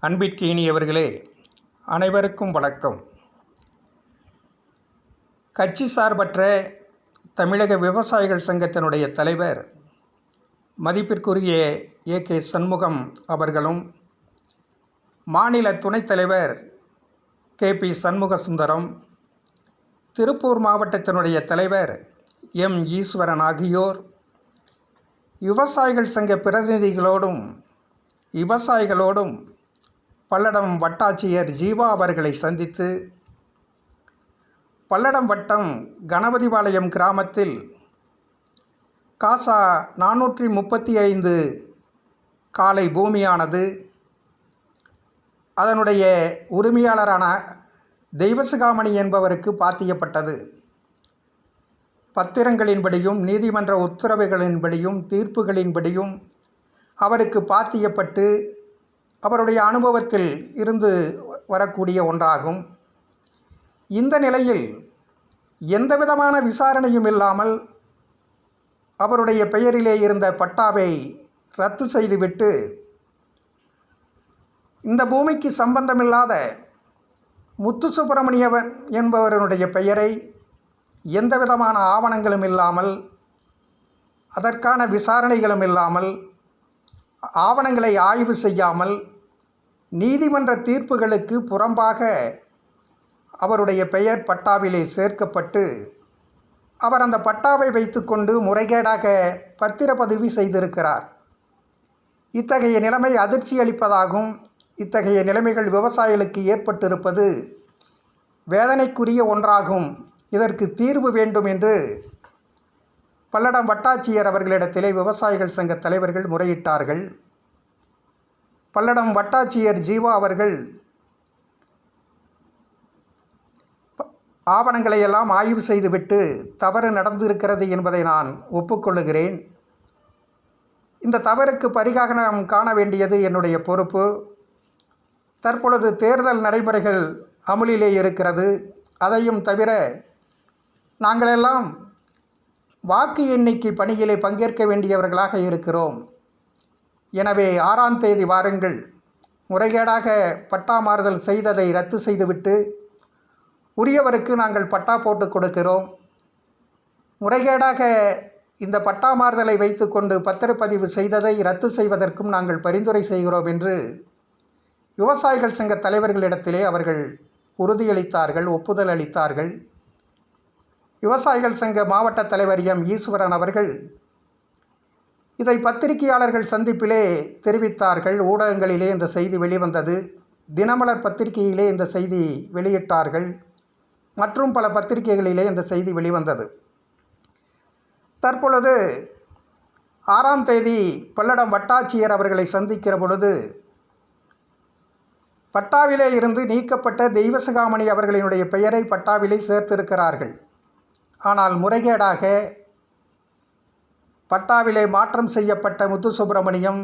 அன்பிற்கு இனியவர்களே அனைவருக்கும் வணக்கம். கட்சி சார்பற்ற தமிழக விவசாயிகள் சங்கத்தினுடைய தலைவர் மதிப்பிற்குரிய ஏ. கே. சண்முகம் அவர்களும் மாநில துணைத் தலைவர் கே. பி. சண்முக சுந்தரம் திருப்பூர் மாவட்டத்தினுடைய தலைவர் எம். ஈஸ்வரன் ஆகியோர் விவசாயிகள் சங்க பிரதிநிதிகளோடும் விவசாயிகளோடும் பல்லடம் வட்டாட்சியர் ஜீவா அவர்களை சந்தித்து பல்லடம் வட்டம் கணபதிபாளையம் கிராமத்தில் காசா நானூற்றி முப்பத்தி ஐந்து காலை பூமியானது. அதனுடைய உரிமையாளரான தெய்வசுகாமணி என்பவருக்கு பாத்தியப்பட்டது. பத்திரங்களின்படியும் நீதிமன்ற உத்தரவுகளின்படியும் தீர்ப்புகளின்படியும் அவருக்கு பாத்தியப்பட்டு அவருடைய அனுபவத்தில் இருந்து வரக்கூடிய ஒன்றாகும். இந்த நிலையில் எந்த விதமான விசாரணையும் இல்லாமல் அவருடைய பெயரிலே இருந்த பட்டாவை ரத்து செய்துவிட்டு இந்த பூமிக்கு சம்பந்தமில்லாத முத்து சுப்பிரமணியவன் என்பவருடைய பெயரை எந்த விதமான ஆவணங்களும் இல்லாமல் அதற்கான விசாரணைகளும் இல்லாமல் ஆவணங்களை ஆய்வு செய்யாமல் நீதிமன்ற தீர்ப்புகளுக்கு புறம்பாக அவருடைய பெயர் பட்டாவிலே சேர்க்கப்பட்டு அவர் அந்த பட்டாவை வைத்துக்கொண்டு முறைகேடாக பத்திரப்பதிவு செய்திருக்கிறார். இத்தகைய நிலைமை அதிர்ச்சி அளிப்பதாகும் இத்தகைய நிலைமைகள் விவசாயிகளுக்கு ஏற்பட்டிருப்பது வேதனைக்குரிய ஒன்றாகும். இதற்கு தீர்வு வேண்டும் என்று பல்லடம் வட்டாட்சியர் அவர்களிடத்திலே விவசாயிகள் சங்க தலைவர்கள் முறையிட்டார்கள். பல்லடம் வட்டாட்சியர் ஜீவா அவர்கள் ஆவணங்களை எல்லாம் ஆய்வு செய்துவிட்டு தவறு நடந்திருக்கிறது என்பதை நான் ஒப்புக்கொள்ளுகிறேன். இந்த தவறுக்கு பரிகாரம் காண வேண்டியது என்னுடைய பொறுப்பு. தற்பொழுது தேர்தல் நடைமுறைகள் அமுலிலே இருக்கிறது. அதையும் தவிர நாங்களெல்லாம் வாக்கு எண்ணிக்கை பணியிலே பங்கேற்க வேண்டியவர்களாக இருக்கிறோம். எனவே ஆறாம் தேதி வாருங்கள். முறைகேடாக பட்டா மாறுதல் செய்ததை ரத்து செய்துவிட்டு உரியவருக்கு நாங்கள் பட்டா போட்டு கொடுக்கிறோம். முறைகேடாக இந்த பட்டா மாறுதலை வைத்துக்கொண்டு பத்திரப்பதிவு செய்ததை ரத்து செய்வதற்கும் நாங்கள் பரிந்துரை செய்கிறோம் என்று விவசாயிகள் சங்க தலைவர்களிடத்திலே அவர்கள் உறுதியளித்தார்கள் ஒப்புதல் அளித்தார்கள். விவசாயிகள் சங்க மாவட்ட தலைவர் எம். ஈஸ்வரன் அவர்கள் இதை பத்திரிகையாளர்கள் சந்திப்பிலே தெரிவித்தார்கள். ஊடகங்களிலே இந்த செய்தி வெளிவந்தது. தினமலர் பத்திரிகையிலே இந்த செய்தி வெளியிட்டார்கள். மற்றும் பல பத்திரிகைகளிலே இந்த செய்தி வெளிவந்தது. தற்பொழுது ஆறாம் தேதி பல்லடம் வட்டாட்சியர் அவர்களை சந்திக்கிற பொழுது பட்டாவிலே இருந்து நீக்கப்பட்ட தெய்வசகாமணி அவர்களினுடைய பெயரை பட்டாவிலே சேர்த்திருக்கிறார்கள். ஆனால் முறைகேடாக பட்டாவிலே மாற்றம் செய்யப்பட்ட முத்துசுப்பிரமணியம்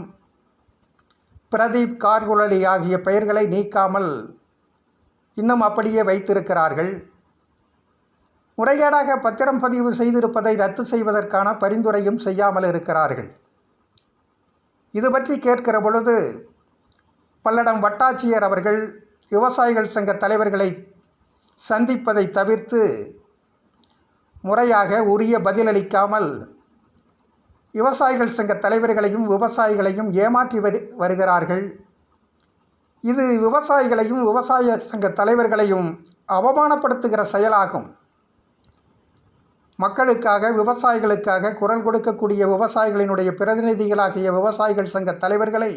பிரதீப் கார்குழலி ஆகிய பெயர்களை நீக்காமல் இன்னும் அப்படியே வைத்திருக்கிறார்கள். முறைகேடாக பத்திரம் பதிவு செய்திருப்பதை ரத்து செய்வதற்கான பரிந்துரையும் செய்யாமல் இருக்கிறார்கள். இது பற்றி கேட்கிற பொழுது பல்லடம் வட்டாட்சியர் அவர்கள் விவசாயிகள் சங்க தலைவர்களை சந்திப்பதை தவிர்த்து முறையாக உரிய பதிலளிக்காமல் விவசாயிகள் சங்க தலைவர்களையும் விவசாயிகளையும் ஏமாற்றி வரு வருகிறார்கள். இது விவசாயிகளையும் விவசாய சங்க தலைவர்களையும் அவமானப்படுத்துகிற செயலாகும். மக்களுக்காக விவசாயிகளுக்காக குரல் கொடுக்கக்கூடிய விவசாயிகளினுடைய பிரதிநிதிகளாகிய விவசாயிகள் சங்க தலைவர்களை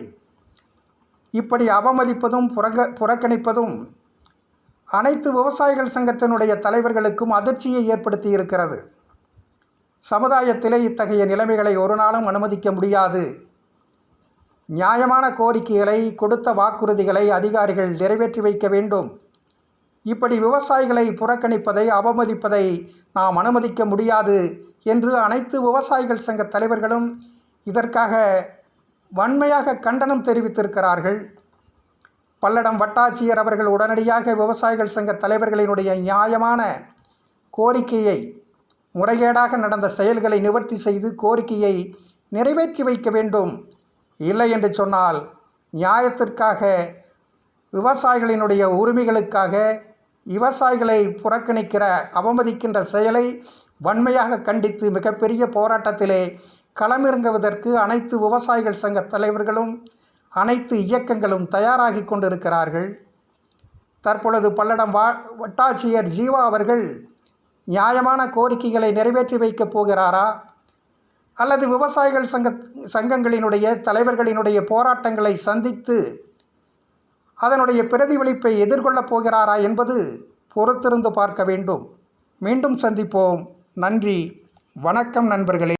இப்படி அவமதிப்பதும் புறக புறக்கணிப்பதும் அனைத்து விவசாயிகள் சங்கத்தினுடைய தலைவர்களுக்கும் அதிர்ச்சியை ஏற்படுத்தி இருக்கிறது சமுதாயத்திலே இத்தகைய நிலைமைகளை ஒரு நாளும் அனுமதிக்க முடியாது. நியாயமான கோரிக்கைகளை கொடுத்த வாக்குறுதிகளை அதிகாரிகள் நிறைவேற்றி வைக்க வேண்டும். இப்படி விவசாயிகளை புறக்கணிப்பதை அவமதிப்பதை நாம் அனுமதிக்க முடியாது என்று அனைத்து விவசாயிகள் சங்க தலைவர்களும் இதற்காக வன்மையாக கண்டனம் தெரிவித்திருக்கிறார்கள். பல்லடம் வட்டாட்சியர் அவர்கள் உடனடியாக விவசாயிகள் சங்க தலைவர்களினுடைய நியாயமான கோரிக்கையை முறைகேடாக நடந்த செயல்களை நிவர்த்தி செய்து கோரிக்கையை நிறைவேற்றி வைக்க வேண்டும். இல்லை என்று சொன்னால் நியாயத்திற்காக விவசாயிகளினுடைய உரிமைகளுக்காக விவசாயிகளை புறக்கணிக்கிற அவமதிக்கின்ற செயலை வன்மையாக கண்டித்து மிகப்பெரிய போராட்டத்திலே களமிறங்குவதற்கு அனைத்து விவசாயிகள் சங்க தலைவர்களும் அனைத்து இயக்கங்களும் தயாராகி கொண்டிருக்கிறார்கள். தற்பொழுது பல்லடம் வா வட்டாட்சியர் ஜீவா அவர்கள் நியாயமான கோரிக்கைகளை நிறைவேற்றி வைக்கப் போகிறாரா? அல்லது விவசாயிகள் சங்க சங்கங்களினுடைய தலைவர்களினுடைய போராட்டங்களை சந்தித்து அதனுடைய பிரதிபலிப்பை எதிர்கொள்ளப் போகிறாரா என்பது பொறுத்திருந்து பார்க்க வேண்டும். மீண்டும் சந்திப்போம். நன்றி. வணக்கம் நண்பர்களே.